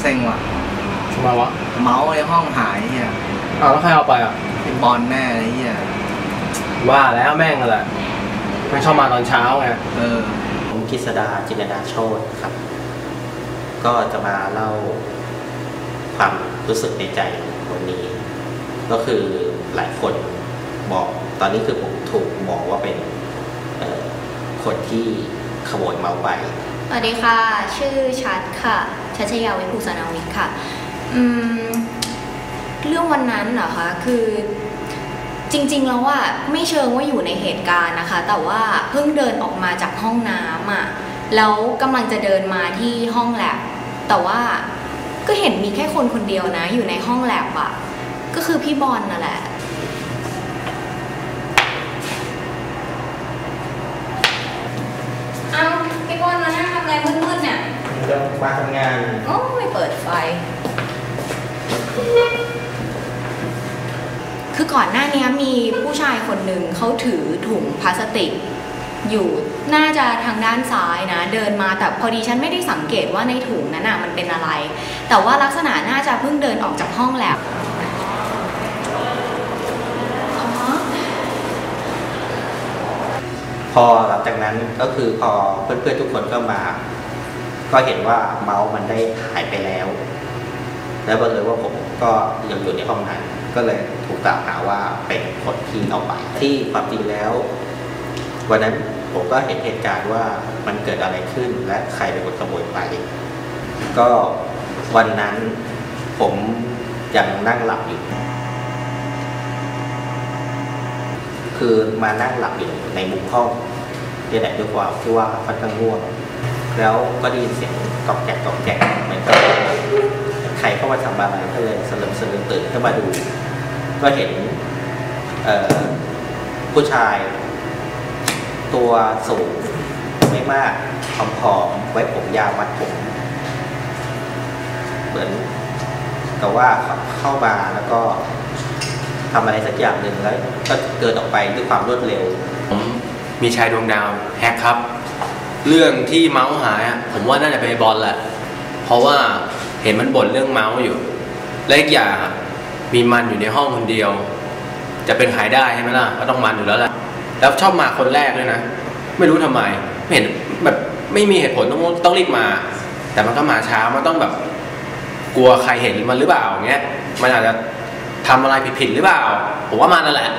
เซ็งว่ะทำไมวะเมาส์ในห้องหายเฮียอ้าวแล้วใครเอาไปอะเป็นบอลแน่เลยเฮียว่าแล้วแม่งอะไรไม่ชอบมาตอนเช้าไงเออ ผมกฤษดาจินดาโชตครับ ก็จะมาเล่าความรู้สึกในใจวันนี้ ก็คือหลายคนบอกตอนนี้คือผมถูกมองว่าเป็นเอ่อคนที่ขโมยเมาส์ไป สวัสดีค่ะ ชื่อชัดค่ะ ชัชยาวิภูสนาวิทย์ค่ะ อืม เรื่องวันนั้นเหรอคะ คือจริง ๆ แล้วอะไม่เชิงว่าอยู่ในเหตุการณ์นะคะ แต่ว่าเพิ่งเดินออกมาจากห้องน้ำอะแล้วกำลังจะเดินมาที่ห้องแลบ แต่ว่าก็เห็นมีแค่คนคนเดียวนะ อยู่ในห้องแลบอะก็คือพี่บอลนั่นแหละ เอาพี่บอลมานั่งทำอะไรมืดๆเนี่ย จะ มาทำงาน โอ้ไม่เปิดไฟ คือก่อนหน้านี้มีผู้ชายคนหนึ่งเขาถือถุงพลาสติก อยู่น่าจะทางด้านซ้ายนะ เดินมาแต่พอดีฉันไม่ได้สังเกตว่าในถุงนั้นน่ะมันเป็นอะไร แต่ว่าลักษณะน่าจะเพิ่งเดินออกจากห้องแลบอ๋อพอหลังจากนั้นก็คือพอเพื่อนๆทุกคนก็มา ก็เห็นว่าเมาส์มันได้หายไปแล้ว แล้วบังเอิญว่าผมก็ยังอยู่ในห้องนั้นก็เลยถูกกล่าวหาว่าเป็นคนที่เอาไป ที่ความจริงแล้ว วันนั้นผมก็เห็นเหตุการณ์ว่ามันเกิดอะไรขึ้นและใครเป็นคนขโมยไป ก็วันนั้นผมยังนั่งหลับอยู่ คือมานั่งหลับอยู่ในมุมห้องนี่แหละด้วยความที่ว่าค่อนข้างง่วง แล้วก็ได้ยินเสียงกอกแกกกอกแกกเหมือนกับใครเข้ามาทำอะไรก็เลยสลืมสลืมตื่นขึ้นมาดู ก็เห็นผู้ชาย ตัวสูงไม่มากผอมๆไว้ผมยาวมัดผม เหมือนกับว่าเข้ามาแล้วก็ทำอะไรสักอย่างหนึ่งแล้ว ก็เกิดออกไปด้วยความรวดเร็ว ผมมีชายดวงดาวแฮกครับ เรื่องที่เมาส์หายอะผมว่าน่าจะเป็นบอลแหละ เพราะว่าเห็นมันบ่นเรื่องเมาส์อยู่ และอีกอย่างมีมันอยู่ในห้องคนเดียว จะเป็นขายได้ใช่ไหมล่ะก็ต้องมันอยู่แล้วแหละแล้วชอบมาคนแรกด้วยนะ ไม่รู้ทำไมไม่เห็นแบบไม่มีเหตุผลต้องต้องรีบมา แต่มันก็มาช้ามันต้องแบบ กลัวใครเห็นมันหรือเปล่าอย่างเงี้ยมันอาจจะทำอะไรผิดๆหรือเปล่าผมว่ามันนั่นแหละ